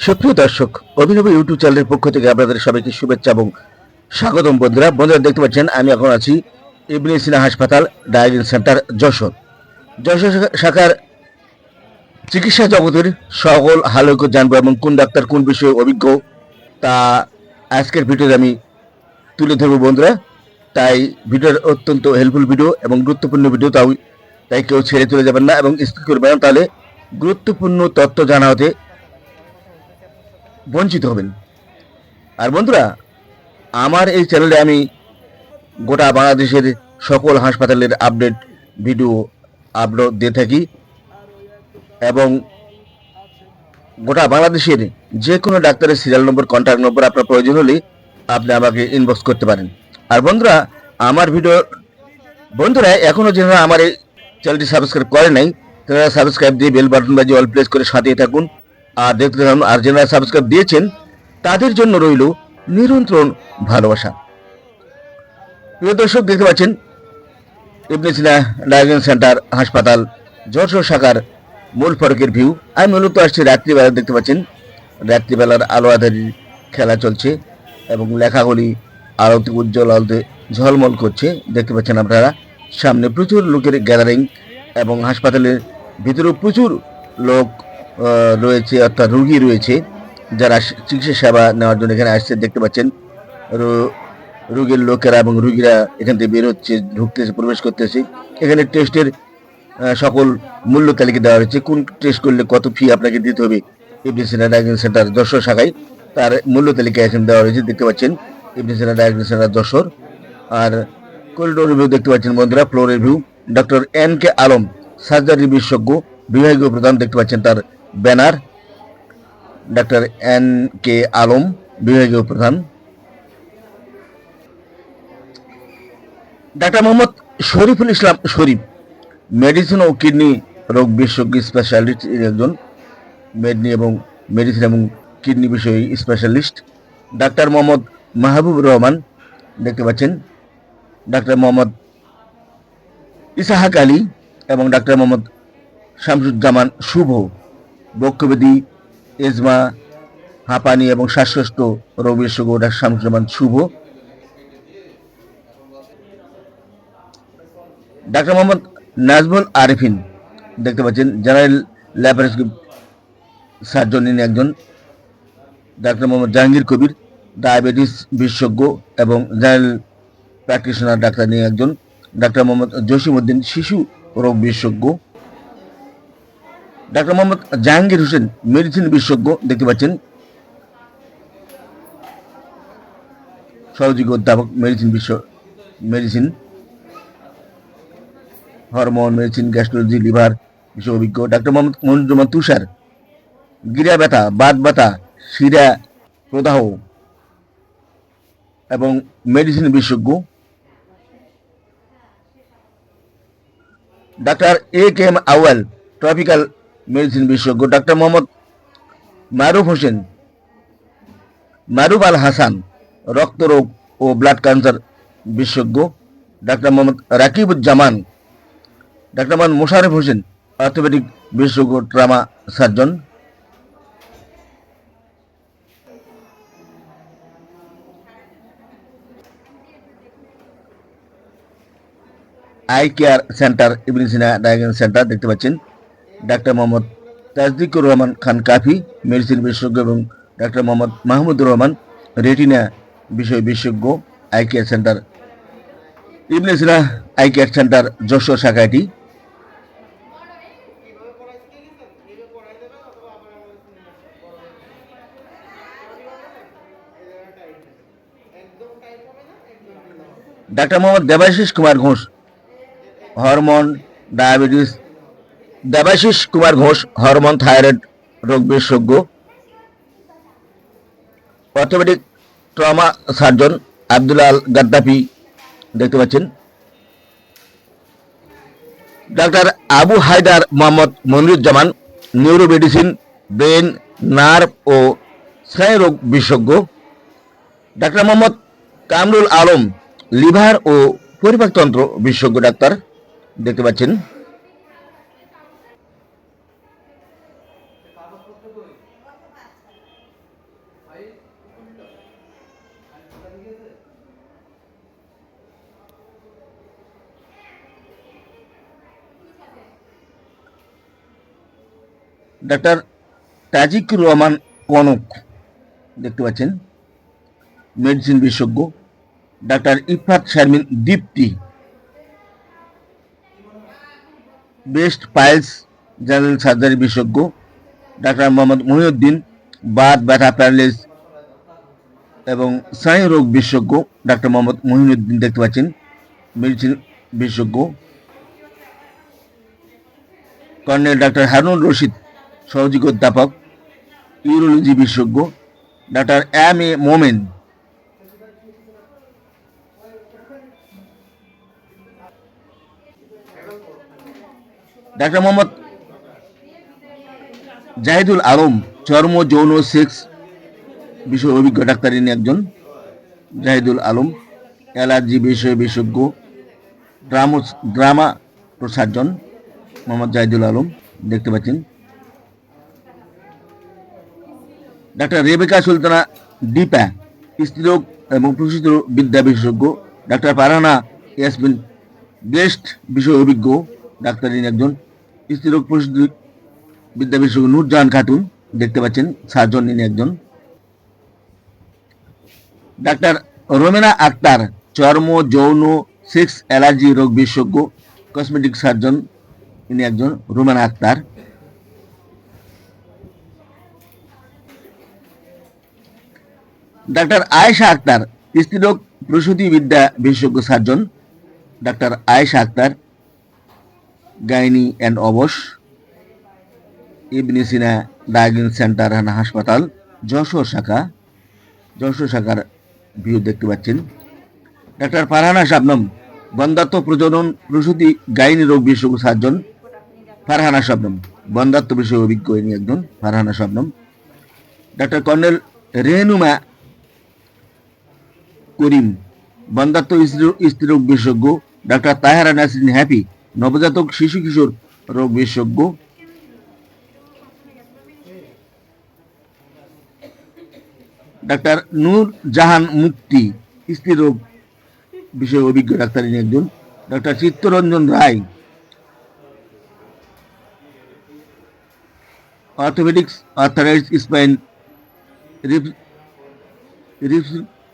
সুপ্রিয় দর্শক, অভিনব ইউটিউব চ্যানেলের পক্ষ থেকে আপনাদের সবাইকে শুভেচ্ছা এবং স্বাগতম বন্ধুরা। বন্ধুরা, দেখতে পাচ্ছেন, আমি এখন আছি ইবনে সিনা হাসপাতাল ডায়ালিস সেন্টার, যশোর। যশোর শাখা- শাখার চিকিৎসা জগতের সকল হালক জানব এবং কোন ডাক্তার কোন বিষয়ে অভিজ্ঞ, তা আজকের ভিডিওতে আমি তুলে ধরবো বন্ধুরা। তাই ভিডিওর অত্যন্ত হেল্পফুল ভিডিও এবং গুরুত্বপূর্ণ ভিডিও তাও তাই কেউ ছেড়ে চলে যাবেন না এবং স্কিপ করবেন তাহলে গুরুত্বপূর্ণ তথ্য জানা হতে বঞ্চিত হবেন। আর বন্ধুরা, আমার এই চ্যানেলে আমি গোটা বাংলাদেশের সকল হাসপাতালের আপডেট ভিডিও আপলোড দিয়ে থাকি এবং গোটা বাংলাদেশের যে কোনো ডাক্তারের সিরিয়াল নম্বর কন্ট্যাক্ট নম্বর আপনার প্রয়োজন হলে আপনি আমাকে ইনবক্স করতে পারেন। আর বন্ধুরা, আমার ভিডিও বন্ধুরা এখনও যারা আমার এই চ্যানেলটি সাবস্ক্রাইব করে নাই, তারা সাবস্ক্রাইব দিয়ে বেল বাটন বাজিয়ে অল প্রেস করে সাথে থাকুন। আর দেখতে আর যারা সাবস্ক্রাইব দিয়েছেন, তাদের জন্য রইল নিরন্তর ভালোবাসা। প্রিয় দর্শক, দেখতে পাচ্ছেন, ইবনে সিনা ডায়াগনস্টিক সেন্টার হাসপাতাল, যশোর শাখার মূল ফটকের ভিউ আমি মূলত আসছি রাত্রিবেলা, দেখতে পাচ্ছেন, রাত্রিবেলার আলো আধারির খেলা চলছে এবং লেখাগুলি আলোতে উজ্জ্বল আলোতে ঝলমল করছে। দেখতে পাচ্ছেন আপনারা, সামনে প্রচুর লোকের গ্যাদারিং এবং হাসপাতালের ভিতরেও প্রচুর লোক রয়েছে, অর্থাৎ রুগী রয়েছে যারা চিকিৎসা সেবা নেওয়ার জন্য এখানে আসছে, দেখতে পাচ্ছেন। রোগীর লোকেরা এবং রুগীরা এখান থেকে বের হচ্ছে, ঢুকতেছে, প্রবেশ করতেছে। এখানে টেস্টের সকল মূল্য তালিকা দেওয়া হয়েছে। কোন টেস্ট করলে কত ফি আপনাকে দিতে হবে? ইবনে সিনা সেন্টার, যশোর শাখায় তার মূল্য তালিকা এখানে দেওয়া হয়েছে, দেখতে পাচ্ছেন। ইবনে সিনা সেন্টার, যশোর। আর করিডোর রিভিউ দেখতে পাচ্ছেন বন্ধুরা floor review doctor N K Alam surgery বিশেষজ্ঞ, বিভাগীয় প্রধান দেখতে পাচ্ছেন তার banner doctor N K Alam, বিভাগীয় প্রধান। ডাক্তার মোহাম্মদ শরীফুল ইসলাম শরীফ, মেডিসিন ও কিডনি রোগ বিশেষজ্ঞ স্পেশালিস্ট একজন, মেডনি এবং মেডিসিন এবং কিডনি বিষয়ে স্পেশালিস্ট ডাক্তার মোহাম্মদ মাহবুব রহমান, দেখতে পাচ্ছেন। ডাক্তার মোহাম্মদ ইসাহাক আলী এবং ডাক্তার মোহাম্মদ শামসুজ্জামান শুভ। বক্ষবেদী এজমা, হাঁপানি এবং শ্বাসকষ্ট বিশেষজ্ঞ ডাক্তার শামসুজ্জামান শুভ। ডাক্তার মোহাম্মদ নাজমুল আরিফিন দেখতে পাচ্ছেন, জেনারেল ল্যাপারোস্কোপ সার্জন ইনি একজন। ডাক্তার মোহাম্মদ জাহাঙ্গীর কবির, ডায়াবেটিস বিশেষজ্ঞ এবং জেনারেল প্র্যাকটিশনার ডাক্তার নিয়ে একজন। ডাক্তার মোহাম্মদ জসিম উদ্দিন শিশু রোগ বিশেষজ্ঞ। ডাক্তার মোহাম্মদ জাহাঙ্গীর হোসেন, মেডিসিন বিশেষজ্ঞ, দেখতে পাচ্ছেন। সহযোগী অধ্যাপক, মেডিসিন বিশ্ব, medicine, hormone, medicine, gastrology, liver বিষয় অভিজ্ঞ ডাক্তার মোহাম্মদ মঞ্জুমান তুষার, গিরা ব্যথা, বাত ব্যথা, শিরা প্রদাহ এবং মেডিসিন বিশেষজ্ঞ। Doctor A K M Awal tropical medicine বিশেষজ্ঞ ডাক্তার মোহাম্মদ মারুফ হোসেন, মারুফ আল হাসান রক্তরোগ ও ব্লাড ক্যান্সার বিশেষজ্ঞ ডাক্তার মোহাম্মদ রাকিবুজ্জামান, ডাক্তার মোহাম্মদ মোশারফ হোসেন, অর্থোপেডিক বিশেষজ্ঞ, trauma surgeon. Eye care centre Ibne Sina diagnostic centre দেখতে পাচ্ছেন। ডাক্তার মোহাম্মদ তাজদিকুর রহমান খান কাফি, মেডিসিন বিশেষজ্ঞ এবং ডাক্তার মোহাম্মদ মাহমুদুর রহমান, রেটিনা বিষয় বিশেষজ্ঞ, eye care centre. Ibne Sina eye care centre, Jessore শাখাটি। Doctor Mohammad Debashis Kumar Ghosh, hormone, diabetes Debashis Kumar Ghosh hormone thyroid রোগ বিশেষজ্ঞ, orthopaedic trauma surgeon Abdul Al Gaddafi দেখতে পাচ্ছেন। Doctor Abu Haider Mohammad Moniruzzaman neuro medicine brain, nerve ও স্নায়ুরোগ বিশেষজ্ঞ। ডাক্তার Mohammad Kamrul Alam, liver ও পরিপাকতন্ত্র বিশেষজ্ঞ ডাক্তার দেখতে পাচ্ছেন। ডাক্তার তাজিকুর রহমান কনক দেখতে পাচ্ছেন মেডিসিন বিশেষজ্ঞ। Doctor Ifat Sharmin Dipti. Best piles general surgery বিশেষজ্ঞ। ডাক্তার মোহাম্মদ মহিউদ্দিন বাত, ব্যথা প্যারালিস এবং স্নায়ু রোগ বিশেষজ্ঞ ডাক্তার মোহাম্মদ মহিউদ্দিন দেখতে পাচ্ছেন। মেডিসিন বিশেষজ্ঞ কর্নেল ডাক্তার হারুন রশিদ, সহযোগী অধ্যাপক, ইউরোলজি বিশেষজ্ঞ ডাক্তার এম এ মোমেন। ডাক্তার মোহাম্মদ জাহিদুল আলম চর্ম যৌন সেক্স বিষয়ে অভিজ্ঞ ডাক্তার ইনি একজন। জাহিদুল আলম অ্যালার্জি বিষয়ে বিশেষজ্ঞ ড্রামো ড্রামা সার্জন মোহাম্মদ জাহিদুল আলম দেখতে পাচ্ছেন। ডাক্তার রেবেকা সুলতানা দীপা স্ত্রীরোগ এবং প্রসূত বিদ্যা বিশেষজ্ঞ। ডাক্তার পারানা ইয়াসমিন বেস্ট বিষয় অভিজ্ঞ, ডাক্তার ইনি একজন। স্ত্রীরোগ, প্রসূত বিদ্যা বিশেষজ্ঞ নূরজাহান খাতুন, দেখতে পাচ্ছেন সার্জন ইনি একজন। ডাক্তার রোমেনা আক্তার, চর্ম, যৌন, সেক্স, অ্যালার্জি, রোগ বিশেষজ্ঞ, কসমেটিক সার্জন, ইনি একজন রোমেনা আক্তার। ডাক্তার আয়েশা আক্তার, স্ত্রীরোগ প্রসূতি বিদ্যা বিশেষজ্ঞ surgeon. Doctor Ayesha Akter, gynae and obs. Ibne Sina ডায়াগনিক centre and হাসপাতাল, যশোর শাখা, যশোর শাখার ভিউ দেখতে পাচ্ছেন। ডাক্তার ফারহানা শাবনম বন্ধাত্ম প্রজনন প্রসূতি গাইনি রোগ বিশেষজ্ঞ সার্জন ফারহানা শবনম বন্ধাত্ম বিষয়ে অভিজ্ঞ ইনি একজন, ফারহানা শবনম। ডাক্তার কর্নেল রেনুমা করিম বন্ধাত্ম স্ত্রী রোগ বিশেষজ্ঞ। ডাক্তার তাহেরা নাসরিন হ্যাপি, নবজাতক শিশু কিশোর রোগ বিশেষজ্ঞ। ডাক্তার নূর জাহান মুক্তি স্ত্রী রোগ বিষয়ে অভিজ্ঞ ডাক্তার একজন। Doctor Chittaranjan Roy, orthopaedics arthritis spine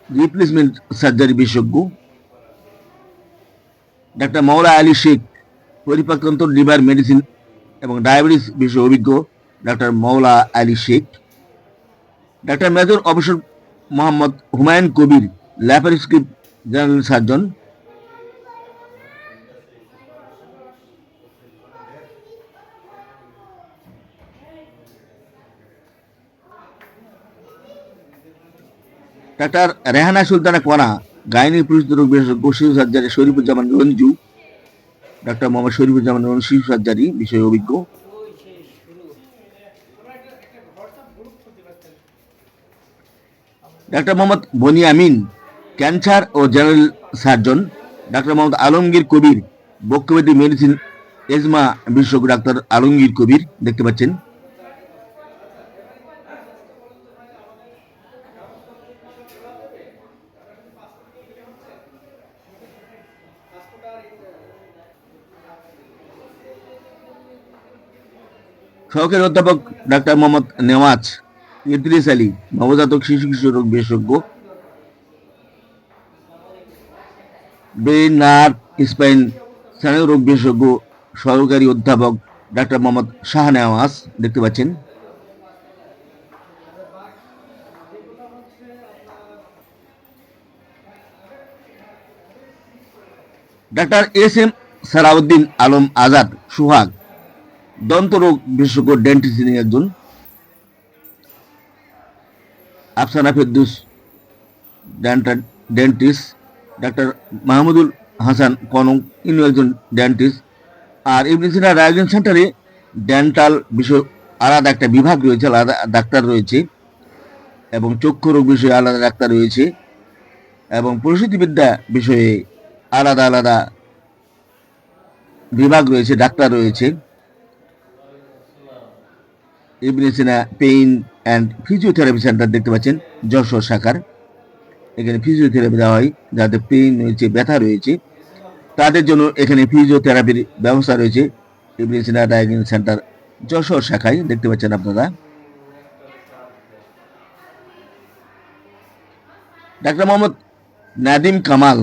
replacement surgery বিশেষজ্ঞ। ডাক্তার মৌলা আলী শেখ পরিপাকতন্ত্র লিভার মেডিসিন এবং ডায়াবেটিস বিষয়ে অভিজ্ঞ ডাক্তার মৌলা আলী শেখ। ডাক্তার মেজর অবসর Mohammad Humayun Kabir laparoscope general surgeon. Doctor Rehana Sultana কোনা, গাইনি পুরুষ রোগ বিশেষজ্ঞ, শিশু সার্জারি, শরীফুজ্জামান রঞ্জু। ডাক্তার মোহাম্মদ শরীফুজ্জামান রঞ্জু, শিশু সার্জারি, বিষয়ে অভিজ্ঞ। ডাক্তার মোহাম্মদ বনি আমিন, ক্যান্সার ও general surgeon, doctor Mohammad Alamgir Kabir, বক্ষব্যাধি মেডিসিন, এজমা বিশেষজ্ঞ ডাক্তার আলমগীর কবির, দেখতে পাচ্ছেন। সহকারী অধ্যাপক ডাক্তার মোহাম্মদ নেওয়াজ ইদ্রিস আলী, নবজাতক শিশু কিশোর রোগ বিশেষজ্ঞ। ব্রেন নার্ভ স্পাইন স্নায়ু রোগ বিশেষজ্ঞ, সহকারী অধ্যাপক ডাক্তার মোহাম্মদ শাহ নেওয়াজ দেখতে পাচ্ছেন। ডাক্তার এস এম সালাউদ্দিন আলম আজাদ, সুহাগ দন্তরোগ বিশেষজ্ঞ, ডেন্টিস্ট একজন। আফসানা ফেদ্দুস ডেন্টিস্ট ডাক্তার মাহমুদুল হাসান কনক ইনি একজন ডেন্টিস্ট আর ইবনে সিনা রায়গঞ্জ সেন্টারে ডেন্টাল বিষয় আলাদা একটা বিভাগ রয়েছে, আলাদা ডাক্তার রয়েছে এবং চক্ষু রোগ বিষয়ে আলাদা ডাক্তার রয়েছে এবং প্রসূতিবিদ্যা বিষয়ে আলাদা আলাদা বিভাগ রয়েছে, ডাক্তার রয়েছে। Ibne Sina, pain and physiotherapy centre দেখতে পাচ্ছেন, যশোর শাখার। এখানে ফিজিওথেরাপি দেওয়া হয় যাদের পেইন রয়েছে, ব্যথা রয়েছে। তাদের জন্য এখানে ফিজিওথেরাপির ব্যবস্থা রয়েছে। ইবনে সিনা সেন্টার, যশোর শাখায়, দেখতে পাচ্ছেন আপনারা। ডাক্তার মোহাম্মদ নাদিম কামাল,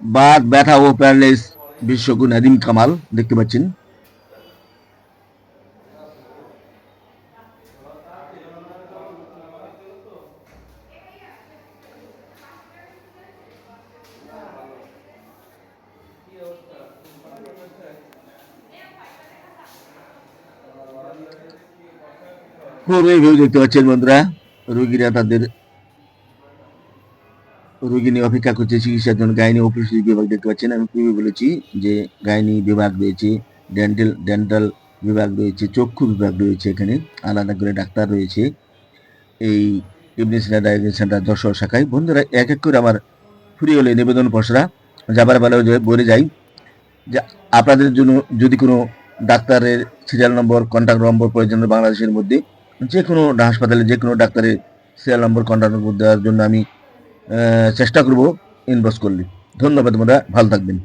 বাত, ব্যথা ও প্যারালাইস বিশেষজ্ঞ নাদিম কামাল, দেখতে পাচ্ছেন। পুরো ভিউ দেখতে পাচ্ছেন বন্ধুরা। রোগীরা তাদের রোগী নিয়ে অপেক্ষা করছে, চিকিৎসার জন্য গাইনি অফিসি বিভাগ দেখতে পাচ্ছেন। আমি পূর্বে বলেছি যে গাইনি বিভাগ রয়েছে ডেন্টাল ডেন্টাল বিভাগ রয়েছে, চক্ষু বিভাগ রয়েছে এখানে। আলাদা করে ডাক্তার রয়েছে। এই ইবনে সিনা ডায়াগনস্টিক সেন্টার যশোর শাখায়। বন্ধুরা, এক এক করে আমার ফ্রি হলে নিবেদন পশরা যাবার বেলা বলে যাই যে আপনাদের জন্য যদি কোনো ডাক্তারের সিরিয়াল নম্বর কন্ট্যাক্ট নম্বর প্রয়োজন বাংলাদেশের মধ্যে যে কোনো হাসপাতালে যে কোনো ডাক্তারে সিরিয়াল নম্বর কন্ট্যাক্ট দেওয়ার জন্য আমি চেষ্টা করব ইনবক্স করলে। ধন্যবাদ তোমরা ভালো থাকবেন।